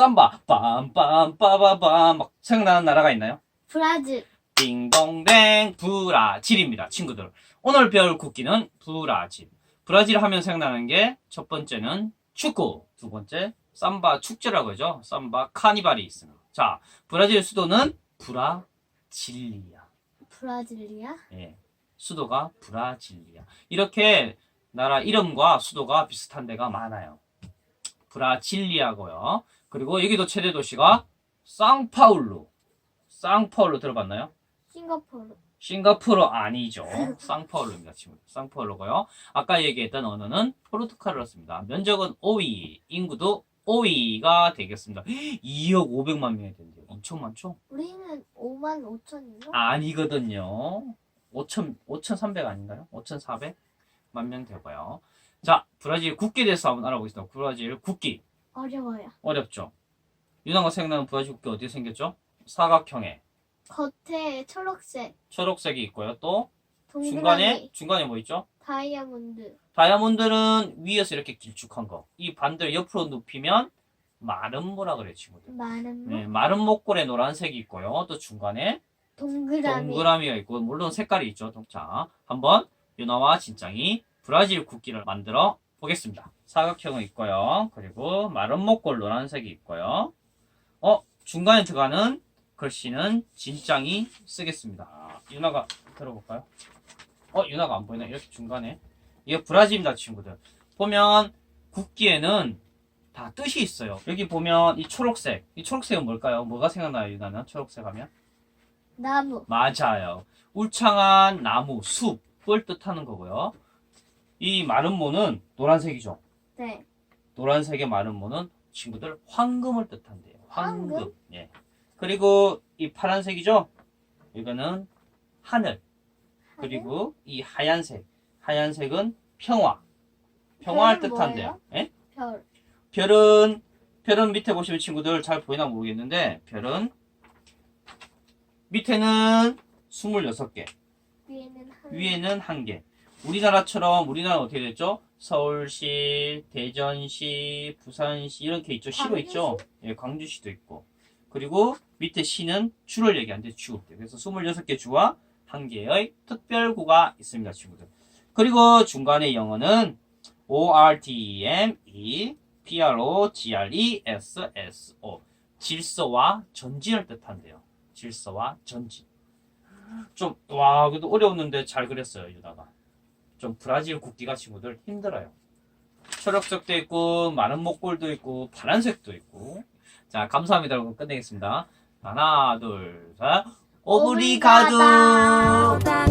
삼바 빰빰빠바밤 막 생각나는 나라가 있나요? 브라질. 딩동댕 브라질입니다 친구들. 오늘 배울 국기는 브라질. 브라질 하면 생각나는 게 첫 번째는 축구 두 번째 삼바 축제라고 하죠. 삼바 카니발이 있습니다. 자 브라질 수도는 브라질리아. 브라질리아? 예, 수도가 브라질리아. 이렇게 나라 이름과 수도가 비슷한 데가 많아요. 브라질리아고요 그리고 여기도 최대 도시가 상파울루 상파울루 들어봤나요? 싱가포르. 싱가포르 아니죠. 상파울루입니다, 친구들. 상파울루고요. 아까 얘기했던 언어는 포르투갈어로 씁니다. 면적은 5위, 인구도 5위가 되겠습니다. 2억 500만 명이 된대요. 엄청 많죠? 우리는 5만 5천인가? 아니거든요. 5천, 5,300 아닌가요? 5,400만 명 되고요. 자, 브라질 국기에 대해서 한번 알아보겠습니다. 브라질 국기. 어려워요. 어렵죠? 유나가 생각나는 브라질 국기 어떻게 생겼죠? 사각형에 겉에 초록색, 초록색이 있고요. 또 동그라미, 중간에, 중간에 뭐 있죠? 다이아몬드. 다이아몬드는 위에서 이렇게 길쭉한 거. 이 반대로 옆으로 눕히면 마름모라 그래 친구들. 많은 뭐? 네, 마름 목골에 노란색이 있고요. 또 중간에 동그라미. 동그라미가 있고 물론 색깔이 있죠. 자, 한번 유나와 진짱이 브라질 국기를 만들어 보겠습니다. 사각형은 있고요. 그리고 마름 목골 노란색이 있고요. 어, 중간에 들어가는 글씨는 진짱이 쓰겠습니다. 유나가 들어볼까요? 어, 유나가 안 보이네. 이렇게 중간에. 이게 브라질입니다, 친구들. 보면 국기에는 다 뜻이 있어요. 여기 보면 이 초록색. 이 초록색은 뭘까요? 뭐가 생각나요, 유나는? 초록색 하면? 나무. 맞아요. 울창한 나무, 숲을 뜻하는 거고요. 이 마름모는 노란색이죠. 네. 노란색의 마름모는 친구들 황금을 뜻한대요. 황금. 황금? 예. 그리고 이 파란색이죠. 이거는 하늘. 그리고 이 하얀색. 하얀색은 평화. 평화를 별은 뜻한대요. 예? 별. 별은 별은 밑에 보시면 친구들 잘 보이나 모르겠는데 별은 밑에는 26개, 위에는 한. 위에는 한 개. 우리나라처럼 우리나라 어떻게 됐죠? 서울시, 대전시, 부산시 이렇게 있죠. 시로 광주시? 있죠. 예, 광주시도 있고. 그리고 밑에 시는 주를 얘기하는데 주. 그래서 26개 주와 한 개의 특별구가 있습니다, 친구들. 그리고 중간에 영어는 O R T M E P R O G R E S S O 질서와 전진을 뜻한대요. 질서와 전진. 좀, 와, 그래도 어려웠는데 잘 그렸어요, 유다가. 좀 브라질 국기가 친구들 힘들어요. 초록색도 있고, 많은 목골도 있고, 파란색도 있고. 자, 감사합니다. 여러분 끝내겠습니다. 하나, 둘, 셋. 오브리가두! 오브리가도.